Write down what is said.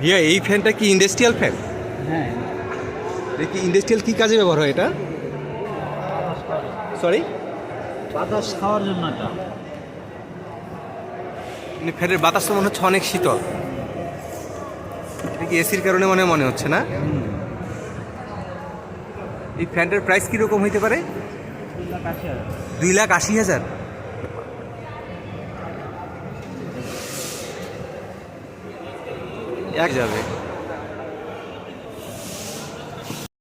ভাইয়া এই ফ্যানটা কি ইন্ডাস্ট্রিয়াল ফ্যান হ্যাঁ। কি ইন্ডাস্ট্রিয়াল কি কাজে ব্যবহার হয় এটা? সরি বাতাস খাওয়ার জন্য এটা। ফ্যানের বাতাস তো মনে হচ্ছে অনেক শীতল। এটা কি এসির কারণে মনে মনে হচ্ছে না? এই ফ্যানটার প্রাইস কীরকম হইতে পারে? দুই লাখ আশি হাজার। এক যাবে।